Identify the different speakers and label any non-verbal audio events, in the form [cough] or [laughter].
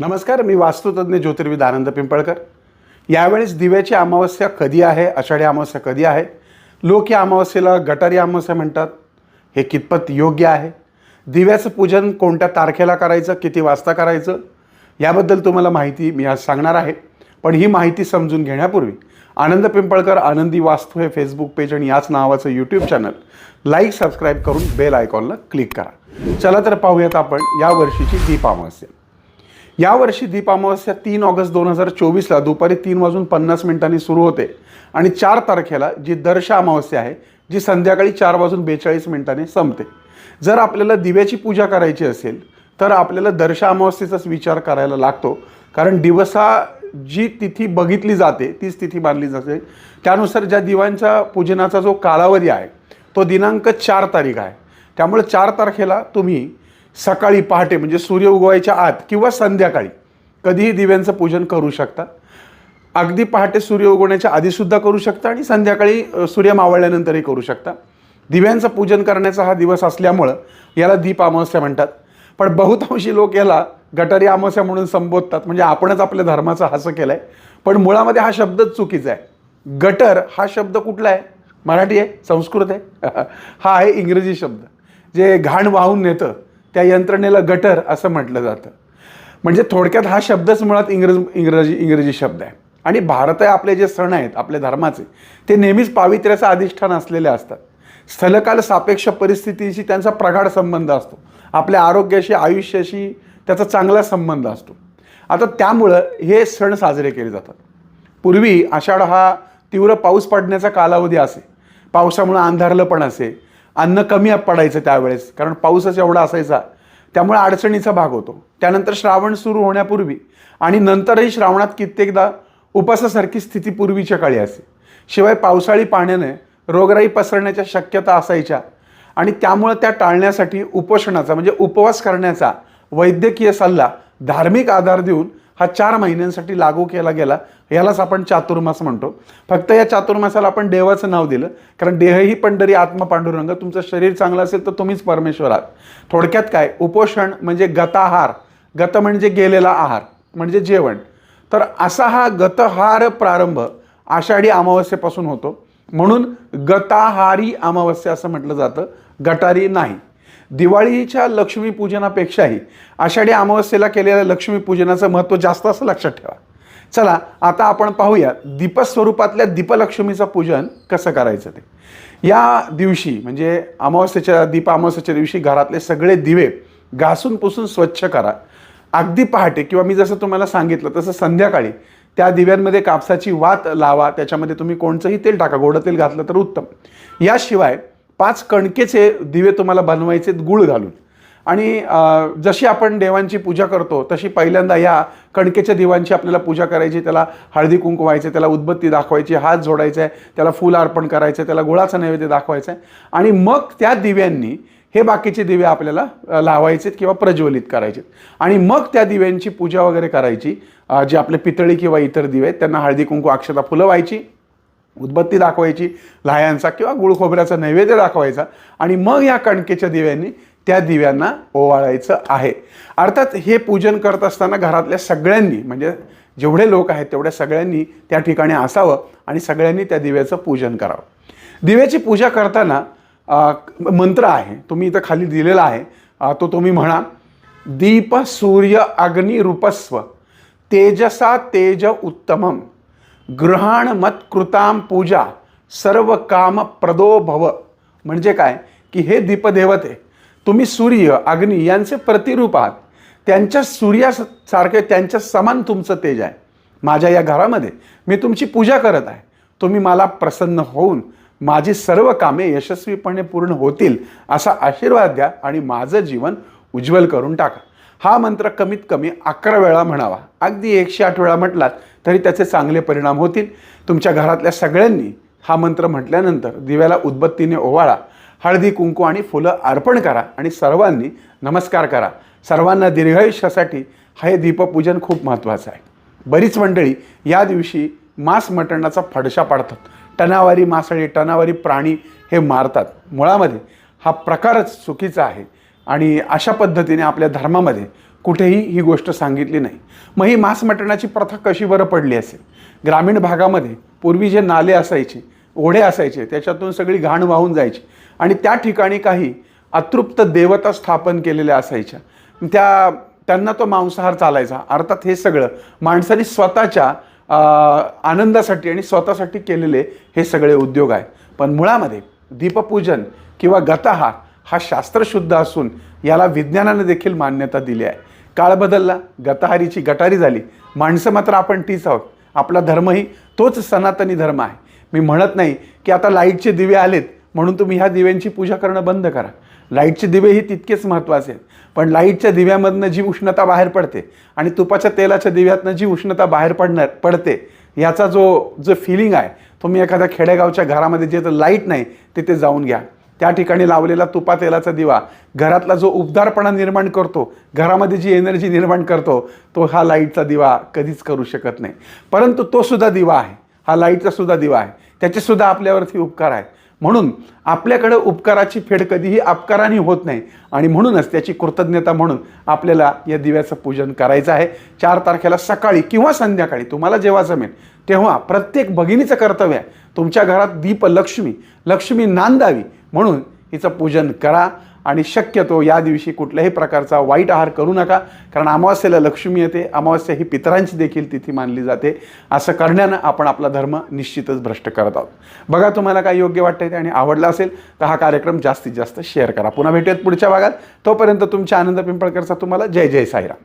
Speaker 1: नमस्कार मी वास्तुतज्ञ ज्योतिर्विद आनंद पिंपळकर. यावेळेस दिव्याची अमावस्या कधी आहे आषाढी अमावस्या कधी आहे लोक या अमावस्येला गटारी अमावस्या म्हणतात हे कितपत योग्य आहे दिव्याचं पूजन कोणत्या तारखेला करायचं किती वाजता करायचं याबद्दल तुम्हाला माहिती मी आज सांगणार आहे. पण ही माहिती समजून घेण्यापूर्वी आनंद पिंपळकर आनंदी वास्तू हे फेसबुक पेज आणि याच नावाचं यूट्यूब चॅनल लाईक सबस्क्राईब करून बेल आयकॉनला क्लिक करा. चला तर पाहूयात आपण या वर्षीची दीप अमावस्या. यावर्षी दीप अमावस्या तीन ऑगस्ट दोन हजार चोवीसला दुपारी तीन वाजून पन्नास मिनिटांनी सुरू होते. आणि चार तारखेला जी दर्श अमावस्या आहे जी संध्याकाळी चार वाजून बेचाळीस मिनिटांनी संपते. जर आपल्याला दिव्याची पूजा करायची असेल तर आपल्याला दर्श अमावस्येचाच विचार करायला लागतो. कारण दिवसा जी तिथी बघितली जाते तीच तिथी बांधली जाते. त्यानुसार ज्या दिवांच्या पूजनाचा जो कालावधी आहे तो दिनांक चार तारीख आहे. त्यामुळे चार तारखेला तुम्ही सकाळी पहाटे म्हणजे सूर्य उगवायच्या आत किंवा संध्याकाळी कधीही दिव्यांचं पूजन करू शकता. अगदी पहाटे सूर्य उगवण्याच्या आधीसुद्धा करू शकता आणि संध्याकाळी सूर्य मावळल्यानंतरही करू शकता. दिव्यांचं पूजन करण्याचा हा दिवस असल्यामुळं याला दीप अमावस्या म्हणतात. पण बहुतांशी लोक याला गटारी अमावस्या म्हणून संबोधतात. म्हणजे आपणच आपल्या धर्माचा हसं केलं आहे पण मुळामध्ये हा शब्दच चुकीचा आहे. गटर हा शब्द कुठला आहे? मराठी आहे? संस्कृत आहे? [laughs] हा आहे इंग्रजी शब्द. जे घाण वाहून नेतं त्या यंत्रणेला गटर असं म्हटलं जातं. म्हणजे थोडक्यात हा शब्दच मुळात इंग्रज इंग्रजी इंग्रजी शब्द आहे. आणि भारत आपले जे सण आहेत आपल्या धर्माचे ते नेहमीच पावित्र्याचं अधिष्ठान असलेले असतात. स्थलकाल सापेक्ष परिस्थितीशी त्यांचा प्रगाढ संबंध असतो. आपल्या आरोग्याशी आयुष्याशी त्याचा चांगला संबंध असतो. आता त्यामुळं हे सण साजरे केले जातात. पूर्वी आषाढ हा तीव्र पाऊस पडण्याचा कालावधी असे. पावसामुळं अंधारलं पण असे. अन्न कमी पडायचं त्यावेळेस कारण पाऊसच एवढा असायचा. त्यामुळे अडचणीचा भाग होतो. त्यानंतर श्रावण सुरू होण्यापूर्वी आणि नंतरही श्रावणात कित्येकदा उपासासारखी स्थिती पूर्वीच्या काळी असे. शिवाय पावसाळी पाण्याने रोगराई पसरण्याच्या शक्यता असायच्या आणि त्यामुळं त्या टाळण्यासाठी उपोषणाचा म्हणजे उपवास करण्याचा वैद्यकीय सल्ला धार्मिक आधार देऊन हा चार महिन्यांसाठी लागू केला गेला. यालाच आपण चातुर्मास म्हणतो. फक्त या चातुर्मासाला आपण देवाचं नाव दिलं. कारण देह ही पंढरी आत्मा पांडुरंग तुमचं शरीर चांगलं असेल तर तुम्हीच परमेश्वर आहात. थोडक्यात काय? उपोषण म्हणजे गताहार. गत म्हणजे गेलेला आहार म्हणजे जेवण. तर असा हा गतहार प्रारंभ आषाढी अमावस्येपासून होतो. म्हणून गताहारी अमावस्या असं म्हटलं जातं. गटारी नाही. दिवाळीच्या लक्ष्मीपूजनापेक्षाही आषाढी अमावस्येला केलेल्या लक्ष्मीपूजनाचं महत्त्व जास्त असं लक्षात ठेवा. चला आता आपण पाहूया दीपस्वरूपातल्या दीपलक्ष्मीचं पूजन कसं करायचं ते. या दिवशी म्हणजे अमावस्येच्या दीप अमावस्येच्या दिवशी घरातले सगळे दिवे घासून पुसून स्वच्छ करा. अगदी पहाटे किंवा मी जसं तुम्हाला सांगितलं तसं संध्याकाळी त्या दिव्यांमध्ये कापसाची वात लावा त्याच्यामध्ये तुम्ही कोणचंही तेल टाका गोडं तेल घातलं तर उत्तम. याशिवाय पाच कणकेचे दिवे तुम्हाला बनवायचे गुळ घालून. आणि जशी आपण देवांची पूजा करतो तशी पहिल्यांदा या कणकेच्या दिवांची आपल्याला पूजा करायची त्याला हळदी कुंकू व्हायचे त्याला उदबत्ती दाखवायची हात जोडायचा आहे त्याला फूल अर्पण करायचं आहे त्याला गुळाचा नैवेद्य दाखवायचा. आहे आणि मग त्या दिव्यांनी हे बाकीचे दिवे आपल्याला लावायचेत किंवा प्रज्वलित करायचेत आणि मग त्या दिव्यांची पूजा वगैरे करायची जे आपले पितळी किंवा इतर दिवे आहेत त्यांना हळदी कुंकू अक्षता फुलं व्हायची उदबत्ती दाखवायची लाह्यांचा किंवा गुळखोबऱ्याचा नैवेद्य दाखवायचा आणि मग या कणकेच्या दिव्यांनी त्या दिव्यांना ओवाळायचं आहे. अर्थात हे पूजन करत असताना घरातल्या सगळ्यांनी म्हणजे जेवढे लोक आहेत तेवढ्या सगळ्यांनी त्या ठिकाणी असावं आणि सगळ्यांनी त्या दिव्याचं पूजन करावं. दिव्याची पूजा करताना मंत्र आहे तुम्ही इथं खाली दिलेला आहे तो तुम्ही म्हणा दीप सूर्य अग्नि रूपस्व तेजसा तेज उत्तमम. गृहाण मत्कृताम पूजा सर्व काम प्रदो भव म्हणजे काय? की हे दीपदेवते तुम्ही सूर्य अग्नी यांचे प्रतिरूप आहात. त्यांच्या सूर्यासारखे त्यांच्या समान तुमचं तेज आहे. माझ्या या घरामध्ये मी तुमची पूजा करत आहे. तुम्ही मला प्रसन्न होऊन माझी सर्व कामे यशस्वीपणे पूर्ण होतील असा आशीर्वाद द्या आणि माझं जीवन उज्ज्वल करून टाका. हा मंत्र कमीत कमी अकरा वेळा म्हणावा. अगदी एकशे आठ वेळा म्हटलात तरी त्याचे चांगले परिणाम होतील. तुमच्या घरातल्या सगळ्यांनी हा मंत्र म्हटल्यानंतर दिव्याला उदबत्तीने ओवाळा. हळदी कुंकू आणि फुलं अर्पण करा आणि सर्वांनी नमस्कार करा. सर्वांना दीर्घायुष्यासाठी हे दीपपूजन खूप महत्त्वाचं आहे. बरीच मंडळी या दिवशी मांस मटणाचा फडशा पाडतात. टनावारी मासळी टनावारी प्राणी हे मारतात. मुळामध्ये हा प्रकारच चुकीचा आहे. आणि अशा पद्धतीने आपल्या धर्मामध्ये कुठेही ही गोष्ट सांगितली नाही. मग ही मांस मटणाची प्रथा कशी बरं पडली असेल? ग्रामीण भागामध्ये पूर्वी जे नाले असायचे ओढे असायचे त्याच्यातून सगळी घाण वाहून जायची आणि त्या ठिकाणी काही अतृप्त देवता स्थापन केलेल्या असायच्या. त्या त्यांना तो मांसाहार चालायचा. अर्थात हे सगळं माणसाने स्वतःच्या आनंदासाठी आणि स्वतःसाठी केलेले हे सगळे उद्योग आहे. पण मुळामध्ये दीपपूजन किंवा गताहार हा शास्त्रशुद्ध असून याला विज्ञानाने देखील मान्यता दिली आहे. काळ बदलला गताहारीची गटारी झाली. माणसं मात्र आपण तीच आहोत. आपला धर्मही तोच सनातनी धर्म आहे. मी म्हणत नाही की आता लाईटचे दिवे आलेत म्हणून तुम्ही ह्या दिव्यांची पूजा करणं बंद करा. लाईटचे दिवे ही तितकेच महत्त्वाचे आहेत. पण लाईटच्या दिव्यामधनं जी उष्णता बाहेर पडते आणि तुपाच्या तेलाच्या दिव्यातनं जी उष्णता बाहेर पडणार पडते याचा जो जो फिलिंग आहे तुम्ही एखाद्या खेडेगावच्या घरामध्ये जिथं लाइट नाही तिथे जाऊन घ्या. त्या ठिकाणी लावलेला तुपा तेलाचा दिवा घरातला जो उबदारपणा निर्माण करतो घरामध्ये जी एनर्जी निर्माण करतो तो हा लाईटचा दिवा कधीच करू शकत नाही. परंतु तो सुद्धा दिवा आहे. हा लाईटचा सुद्धा दिवा आहे. त्याचेसुद्धा आपल्यावरती उपकार आहेत म्हणून आपल्याकडं उपकाराची फेड कधीही अपकाराने होत नाही. आणि म्हणूनच त्याची कृतज्ञता म्हणून आपल्याला या दिव्याचं पूजन करायचं आहे. चार तारखेला सकाळी किंवा संध्याकाळी तुम्हाला जेव्हा जमेल तेव्हा प्रत्येक भगिनीचं कर्तव्य आहे. तुमच्या घरात दीप लक्ष्मी लक्ष्मी नांदावी म्हणून हिचं पूजन करा. आणि शक्यतो या दिवशी कुठल्याही प्रकारचा वाईट आहार करू नका कारण अमावास्येला लक्ष्मी येते अमावास्या ही पितरांची देखील तिथी मानली जाते. असं करण्यानं आपण आपला धर्म निश्चितच भ्रष्ट करत आहोत. बघा तुम्हाला काय योग्य वाटतं ते आणि आवडला असेल तर हा कार्यक्रम जास्तीत जास्त शेअर करा. पुन्हा भेटूयात पुढच्या भागात. तोपर्यंत तुमच्या आनंद पिंपळकरचा तुम्हाला जय जय साईराम.